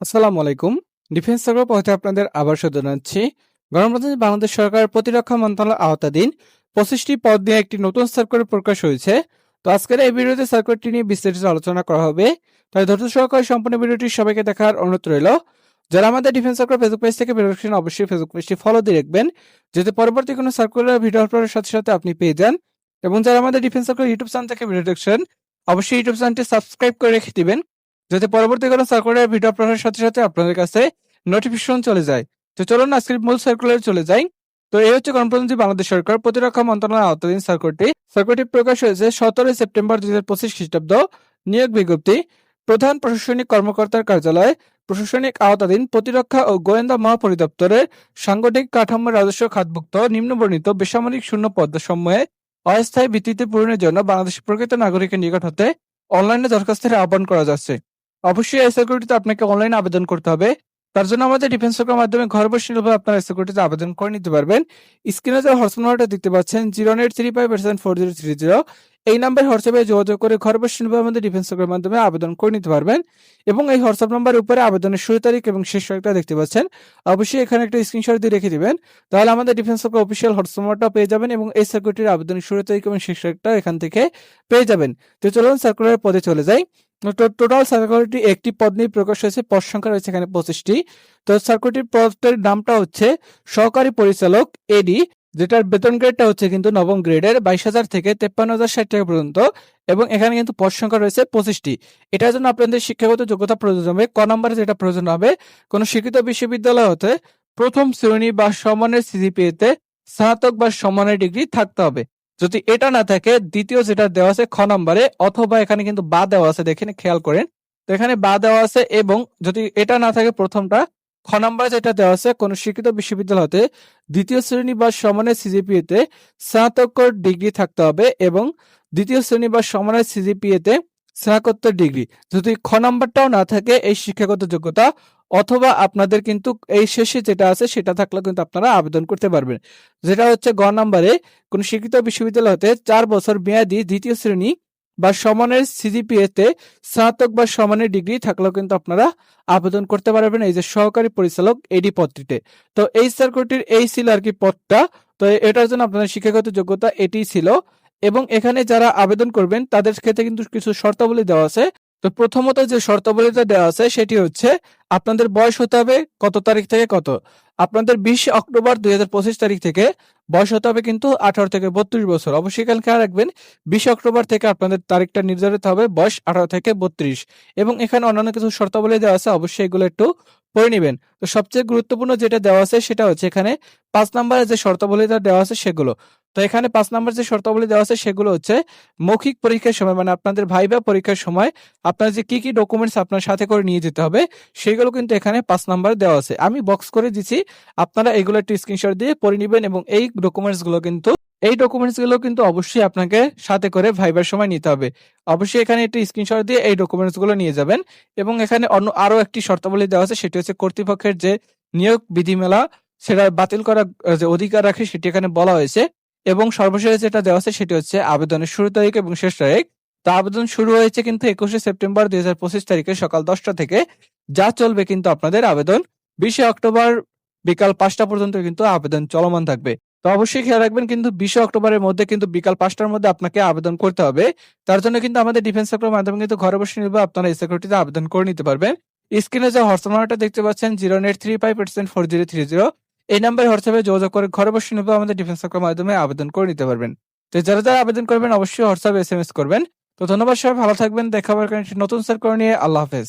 আসসালামু আলাইকুম। Defence circle পথে আপনাদের আবার জানাচ্ছি। গণপ্রজাতন্ত্রী বাংলাদেশ সরকার প্রতিরক্ষা মন্ত্রণালয় আওতাধীন পঁচিশটি পদ নিয়ে একটি নতুন সার্কুলার প্রকাশ হয়েছে। তো আজকের এই ভিডিওতে সার্কুলারটি নিয়ে বিস্তারিত আলোচনা করা হবে। তাই ধৈর্য সহকারে সম্পূর্ণ ভিডিওটি সবাইকে দেখার অনুরোধ রইল। যারা আমাদের ডিফেন্স সার্কুলার ফেসবুক পেজ থেকে ভিডিও অবশ্যই ফেসবুক পেজটি ফলো দিয়ে রাখবেন। যাতে পরবর্তী কোনো সার্কুলার ভিডিও আপলোডের সাথে সাথে আপনি পেয়ে যান। এবং যারা আমাদের ডিফেন্স সার্কুলার ইউটিউব চ্যানেল থেকে ভিডিও দেখছেন অবশ্যই ইউটিউব চ্যানেলটি সাবস্ক্রাইব করে রেখে দিবেন। যাতে পরবর্তী কোনো সার্কুলার ভিডিও আপলোডের সাথে সাথে আপনাদের কাছে নোটিফিকেশন চলে যায়। তো চলুন আজকের মূল সার্কুলারে চলে যাই। তো এই হচ্ছে গণপ্রজাতন্ত্রী বাংলাদেশ সরকার প্রতিরক্ষা মন্ত্রণালয়ের আওতাধীন সার্কুলারটি সার্কুলারটি প্রকাশ হয়েছে সতেরোই সেপ্টেম্বর দুই হাজার পঁচিশ খ্রিস্টাব্দ নিয়োগ বিজ্ঞপ্তি। প্রধান প্রশাসনিক কর্মকর্তার কার্যালয়, প্রশাসনিক আওতাধীন প্রতিরক্ষা ও গোয়েন্দা মহাপরিদপ্তরের সাংগঠনিক কাঠামো রাজস্ব খাতভুক্ত নিম্নবর্ণিত বেসামরিক শূন্য পদসমূহে অস্থায়ী ভিত্তিতে পূরণের জন্য বাংলাদেশের প্রকৃত নাগরিকের নিকট হতে অনলাইনে দরখাস্তের আহ্বান করা যাচ্ছে। অবশ্যই এই সিকিউরিটিতে আপনাকে অনলাইনে আবেদন করতে হবে। তার জন্য আমাদের ডিফেন্স সরকার মাধ্যমে ঘর বসে নির্ভর আপনারা সিকিউরিটিতে আবেদন করে নিতে পারবেন। স্ক্রিনে যে হোয়াটসঅ্যাপ নাম্বারটা দেখতে পাচ্ছেন zero eight three five percent four zero three zero এই নাম্বার হোয়াটসঅ্যাপে যোগাযোগ করে ঘর বসে নির্ভর আমাদের ডিফেন্স সরকারের মাধ্যমে আবেদন করে নিতে পারবেন। এবং এই হোয়াটসঅ্যাপ নাম্বারের উপরে আবেদনের শুরু তারিখ এবং শেষ তারিখটা দেখতে পাচ্ছেন। অবশ্যই এখানে একটা স্ক্রিনশট দিয়ে রেখে দিবেন। তাহলে আমাদের ডিফেন্স সরকার অফিসিয়াল হোয়াটসঅ্যাপ নাম্বারটা পেয়ে যাবেন এবং এই সিকিউরিটির আবেদনের শুরু তারিখ এবং শেষ তারিখটা এখান থেকে পেয়ে যাবেন। তো চলুন সার্কুলারের পদে চলে যাই। টোটাল সার্কুলারটি একটি পদ নিয়ে প্রকাশ হয়েছে, পদ সংখ্যা রয়েছে এখানে পঁচিশটি। তো সার্কুলারটির পদটির নামটা হচ্ছে সহকারী পরিচালক এডি যেটার বেতন গ্রেডটা হচ্ছে কিন্তু নবম গ্রেডের বাইশ হাজার থেকে তেপ্পান্ন হাজার ষাট টাকা পর্যন্ত, এবং এখানে কিন্তু পদ সংখ্যা রয়েছে পঁচিশটি। এটার জন্য আপনাদের শিক্ষাগত যোগ্যতা প্রয়োজন হবে। ক নম্বরে যেটা প্রয়োজন হবে, কোনো শিক্ষিত বিশ্ববিদ্যালয় হতে প্রথম শ্রেণি বা সমানের সিজিপিএতে স্নাতক বা সমানের ডিগ্রি থাকতে হবে। যদি এটা না থাকে, দ্বিতীয় যেটা দেওয়া আছে খ নম্বরে, অথবা এখানে কিন্তু বা দেওয়া আছে, দেখেন, খেয়াল করেন। তো এখানে বা দেওয়া আছে এবং যদি এটা না থাকে প্রথমটা, খ নম্বরে যেটা দেওয়া আছে, কোন শিক্ষিত বিশ্ববিদ্যালয় হতে দ্বিতীয় শ্রেণি বা সমানের সিজিপিএতে স্নাতকোত্তর ডিগ্রি থাকতে হবে এবং দ্বিতীয় শ্রেণি বা সমানের সিজিপিএতে স্নাতকোত্তর ডিগ্রি। যদি খ নম্বরটাও না থাকে, এই শিক্ষাগত যোগ্যতা অথবা আপনাদের কিন্তু এই শেষে যেটা আছে সেটা থাকলে কিন্তু আপনারা আবেদন করতে পারবেন। যেটা হচ্ছে গ নম্বরে কোন শিক্ষিত বিশ্ববিদ্যালয় হতে চার বছর মেয়াদি দ্বিতীয় শ্রেণি বা সমানের সিজিপিএতে স্নাতক বা সমানের ডিগ্রি থাকলেও কিন্তু আপনারা আবেদন করতে পারবেন এই যে সহকারী পরিচালক এডি পদটিতে। তো এই সার্কুলটির এই ছিল আর কি পদটা। তো এটার জন্য আপনাদের শিক্ষাগত যোগ্যতা এটি ছিল এবং এখানে যারা আবেদন করবেন তাদের ক্ষেত্রে কিন্তু কিছু শর্তাবলী দেওয়া আছে। তো প্রথমত যে শর্তাবলীটা দেওয়া আছে সেটি হচ্ছে আপনাদের বয়স হতে হবে কত তারিখ থেকে কত? আপনাদের বিশ অক্টোবর দু হাজার পঁচিশ তারিখ থেকে বয়স হতে হবে কিন্তু আঠারো থেকে বত্রিশ বছর। অবশ্যই এখানে খেয়াল রাখবেন, বিশ অক্টোবর থেকে আপনাদের তারিখটা নির্ধারিত হবে বয়স আঠারো থেকে বত্রিশ। এবং এখানে অন্যান্য কিছু শর্তাবলী দেওয়া আছে, অবশ্যই এগুলো একটু পড়ে নেবেন। তো সবচেয়ে গুরুত্বপূর্ণ যেটা দেওয়া আছে সেটা হচ্ছে এখানে পাঁচ নম্বরে যে শর্তাবলীটা দেওয়া আছে সেগুলো। তো এখানে পাঁচ নম্বর যে শর্তাবলী দেওয়া আছে সেগুলো হচ্ছে মৌখিক পরীক্ষার সময় মানে আপনাদের ভাইবা পরীক্ষার সময় আপনার যে কি কি ডকুমেন্টস আপনার সাথে করে নিয়ে যেতে হবে, সেগুলো কিন্তু এখানে পাঁচ নাম্বার দেওয়া আছে। আমি বক্স করে দিচ্ছি আপনারা এগুলো একটু স্ক্রিনশট দিয়ে পড়ে নেবেন এবং এই ডকুমেন্টসগুলো কিন্তু, এই ডকুমেন্টসগুলো কিন্তু অবশ্যই আপনাকে সাথে করে ভাইবার সময় নিতে হবে। অবশ্যই এখানে একটি স্ক্রিনশট দিয়ে এই ডকুমেন্টসগুলো নিয়ে যাবেন এবং এখানে অন্য আরও একটি শর্তাবলী দেওয়া আছে, সেটি হচ্ছে কর্তৃপক্ষের যে নিয়োগ বিধিমেলা, সেটা বাতিল করার যে অধিকার রাখে, সেটি এখানে বলা হয়েছে। এবং সর্বশেষ যেটা দেওয়া আছে সেটি হচ্ছে আবেদনের শুরু তারিখ এবং শেষ তারিখ। তো আবেদন শুরু হয়েছে কিন্তু একুশে সেপ্টেম্বর দুই হাজার পঁচিশ তারিখে সকাল দশটা থেকে। যা চলবে কিন্তু আপনাদের আবেদন। বিশে অক্টোবর বিকাল পাঁচটা পর্যন্ত কিন্তু আবেদন চলমান থাকবে। তো অবশ্যই খেয়াল রাখবেন কিন্তু বিশে অক্টোবরের মধ্যে কিন্তু বিকাল পাঁচটার মধ্যে আপনাকে আবেদন করতে হবে। তার জন্য কিন্তু আমাদের ডিফেন্স সেক্টরের মাধ্যমে কিন্তু ঘরে বসে নিবে আপনারা এই সিকিউরিটিতে আবেদন করে নিতে পারবেন। স্ক্রিনে যে হোয়াটসঅ্যাপ নাম্বারটা দেখতে পাচ্ছেন, zero eight three five percent four zero three zero. এই নাম্বারে হোয়াটসঅ্যাপে যোগাযোগ করে ঘরে বসে নিবে আমাদের ডিফেন্স সেক্টরের মাধ্যমে আবেদন করে নিতে পারবেন। তো যারা যারা আবেদন করবেন, অবশ্যই হোয়াটসঅ্যাপে এস এম এস করবেন। তো ধন্যবাদ সবাই, ভালো থাকবেন, দেখা হবে নতুন করে নিয়ে। আল্লাহ হাফেজ।